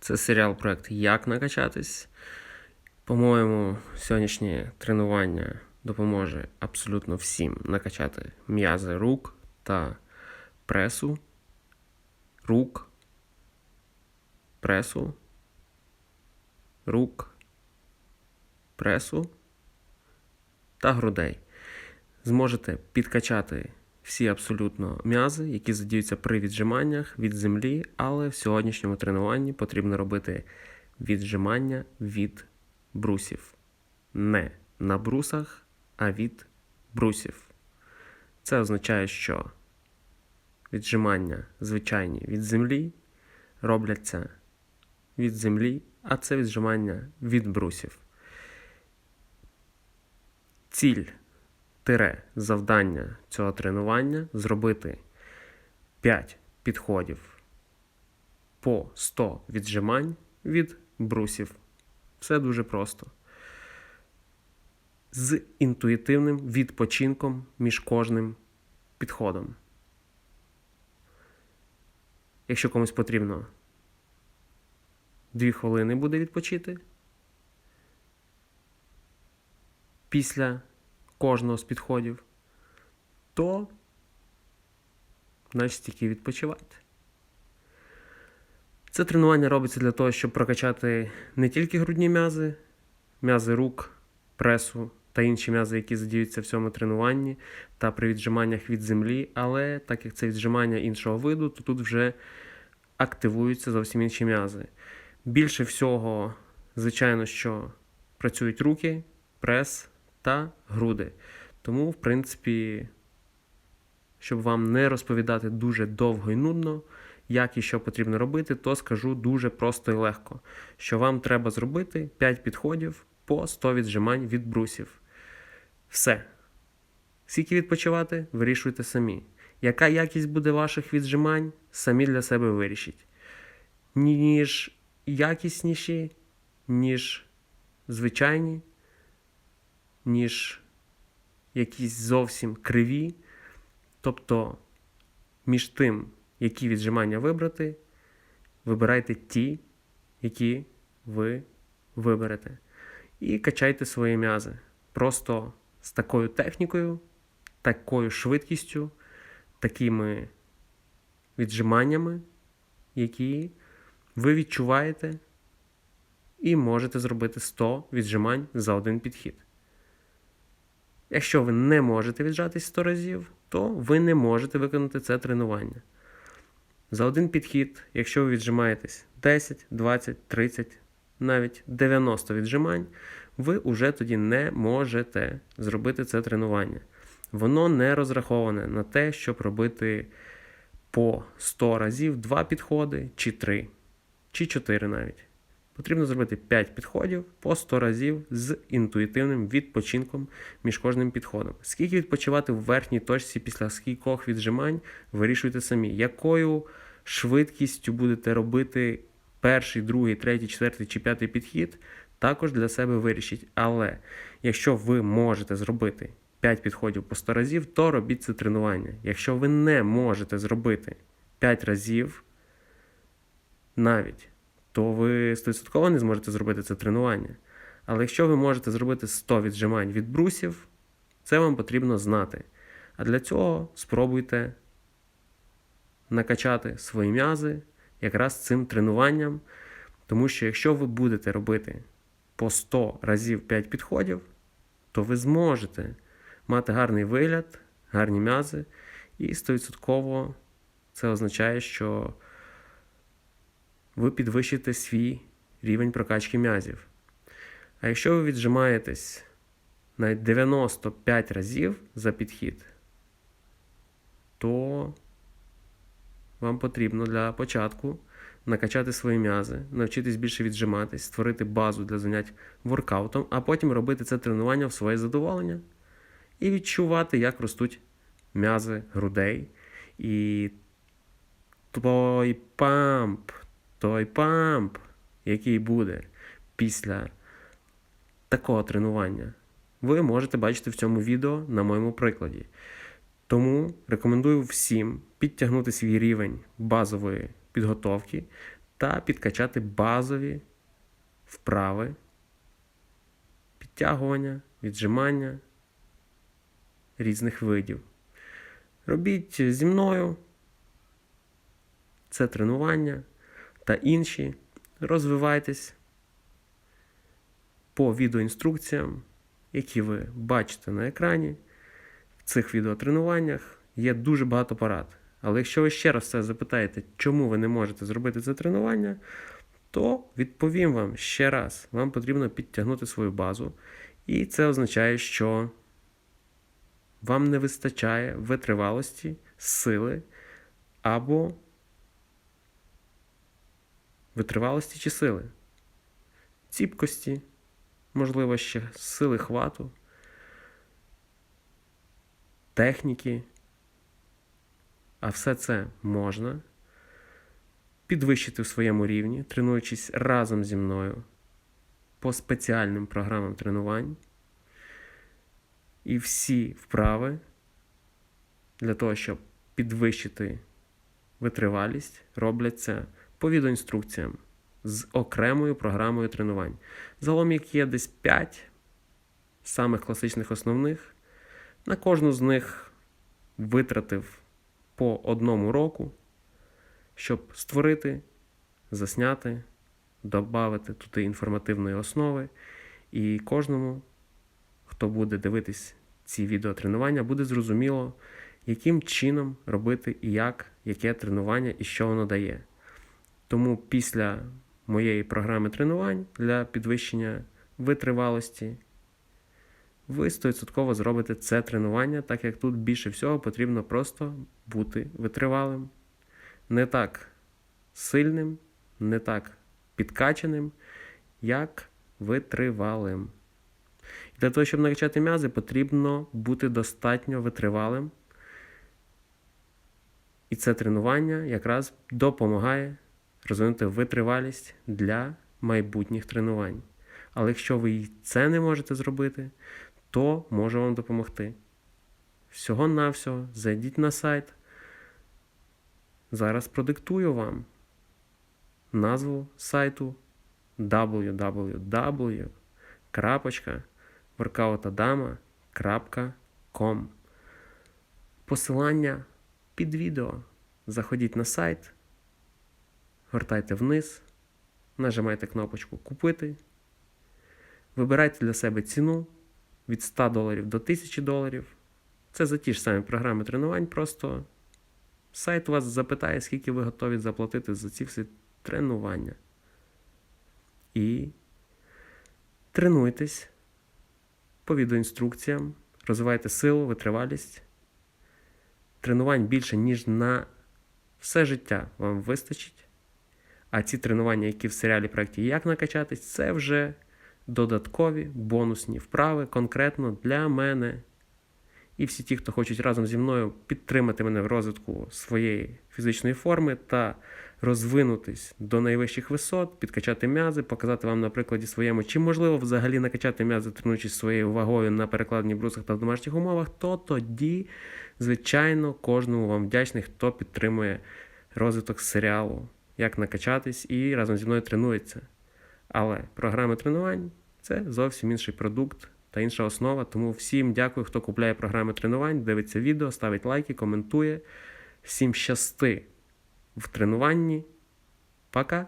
Це серіал проект Як накачатись. По-моєму, сьогоднішнє тренування допоможе абсолютно всім накачати м'язи рук та пресу. Рук. Пресу. Рук. Пресу та грудей. Зможете підкачати всі абсолютно м'язи, які задіються при віджиманнях від землі, але в сьогоднішньому тренуванні потрібно робити віджимання від брусів. Не на брусах, а від брусів. Це означає, що віджимання звичайні від землі робляться від землі, а це віджимання від брусів. Ціль тире завдання цього тренування зробити 5 підходів по 100 віджимань від брусів. Все дуже просто. З інтуїтивним відпочинком між кожним підходом. Якщо комусь потрібно 2 хвилини буде відпочити. Після кожного з підходів, то значить тільки відпочивати. Це тренування робиться для того, щоб прокачати не тільки грудні м'язи, м'язи рук, пресу та інші м'язи, які задіються в цьому тренуванні та при віджиманнях від землі, але так як це віджимання іншого виду, то тут вже активуються зовсім інші м'язи. Більше всього, звичайно, що працюють руки, прес та груди. Тому, в принципі, щоб вам не розповідати дуже довго і нудно, як і що потрібно робити, то скажу дуже просто і легко, що вам треба зробити 5 підходів по 100 віджимань від брусів. Все. Скільки відпочивати, вирішуйте самі. Яка якість буде ваших віджимань, самі для себе вирішіть. Ніж якісніші, ніж звичайні, ніж якісь зовсім криві. Тобто, між тим, які віджимання вибрати, вибирайте ті, які ви виберете. І качайте свої м'язи. Просто з такою технікою, такою швидкістю, такими віджиманнями, які ви відчуваєте і можете зробити 100 віджимань за один підхід. Якщо ви не можете віджатись 100 разів, то ви не можете виконати це тренування. За один підхід, якщо ви віджимаєтесь 10, 20, 30, навіть 90 віджимань, ви вже тоді не можете зробити це тренування. Воно не розраховане на те, щоб робити по 100 разів 2 підходи, чи 3, чи 4 навіть. Потрібно зробити 5 підходів по 100 разів з інтуїтивним відпочинком між кожним підходом. Скільки відпочивати в верхній точці після скількох віджимань, вирішуйте самі, якою швидкістю будете робити перший, другий, третій, четвертий чи п'ятий підхід, також для себе вирішіть. Але якщо ви можете зробити 5 підходів по 100 разів, то робіть це тренування. Якщо ви не можете зробити 5 разів навіть то ви 100% не зможете зробити це тренування. Але якщо ви можете зробити 100 віджимань від брусів, це вам потрібно знати. А для цього спробуйте накачати свої м'язи якраз цим тренуванням. Тому що якщо ви будете робити по 100 разів 5 підходів, то ви зможете мати гарний вигляд, гарні м'язи, і 100% це означає, що ви підвищите свій рівень прокачки м'язів. А якщо ви віджимаєтесь навіть 95 разів за підхід, то вам потрібно для початку накачати свої м'язи, навчитись більше віджиматись, створити базу для занять воркаутом, а потім робити це тренування в своє задоволення і відчувати, як ростуть м'язи грудей. І той памп, той памп, який буде після такого тренування, ви можете бачити в цьому відео на моєму прикладі. Тому рекомендую всім підтягнути свій рівень базової підготовки та підкачати базові вправи, підтягування, віджимання різних видів. Робіть зі мною це тренування та інші. Розвивайтесь по відеоінструкціям, які ви бачите на екрані. В цих відеотренуваннях є дуже багато порад. Але якщо ви ще раз це запитаєте, чому ви не можете зробити це тренування, то відповім вам ще раз: вам потрібно підтягнути свою базу. І це означає, що вам не вистачає витривалості, сили або витривалості чи сили, ціпкості, можливо, ще сили хвату, техніки. А все це можна підвищити в своєму рівні, тренуючись разом зі мною по спеціальним програмам тренувань. І всі вправи для того, щоб підвищити витривалість, робляться по відеоінструкціям з окремою програмою тренувань. Загалом їх є десь 5 самих класичних основних. На кожну з них витратив по одному року, щоб створити, засняти, додати туди інформативної основи. І кожному, хто буде дивитись ці відеотренування, буде зрозуміло, яким чином робити і як, яке тренування і що воно дає. Тому після моєї програми тренувань для підвищення витривалості ви 100% зробите це тренування, так як тут більше всього потрібно просто бути витривалим, не так сильним, не так підкачаним, як витривалим. Для того, щоб накачати м'язи, потрібно бути достатньо витривалим. І це тренування якраз допомагає розвинути витривалість для майбутніх тренувань. Але якщо ви і це не можете зробити, то може вам допомогти. Всього-навсього зайдіть на сайт. Зараз продиктую вам назву сайту www.workoutadama.com. Посилання під відео. Заходіть на сайт, гортайте вниз, нажимайте кнопочку Купити. Вибирайте для себе ціну від 100 доларів до 1000 доларів. Це за ті ж самі програми тренувань, просто сайт вас запитає, скільки ви готові заплатити за ці всі тренування. І тренуйтесь по відеоінструкціям, розвивайте силу, витривалість. Тренувань більше, ніж на все життя вам вистачить. А ці тренування, які в серіалі проєкті Як накачатись, це вже додаткові бонусні вправи конкретно для мене. І всі ті, хто хочуть разом зі мною підтримати мене в розвитку своєї фізичної форми та розвинутись до найвищих висот, підкачати м'язи, показати вам на прикладі своєму, чи можливо взагалі накачати м'язи, тренуючись своєю вагою на перекладенні брусах та в домашніх умовах, то тоді, звичайно, кожному вам вдячний, хто підтримує розвиток серіалу, як накачатись і разом зі мною тренується. Але програми тренувань це зовсім інший продукт та інша основа. Тому всім дякую, хто купляє програми тренувань, дивиться відео, ставить лайки, коментує. Всім щасти в тренуванні. Пока!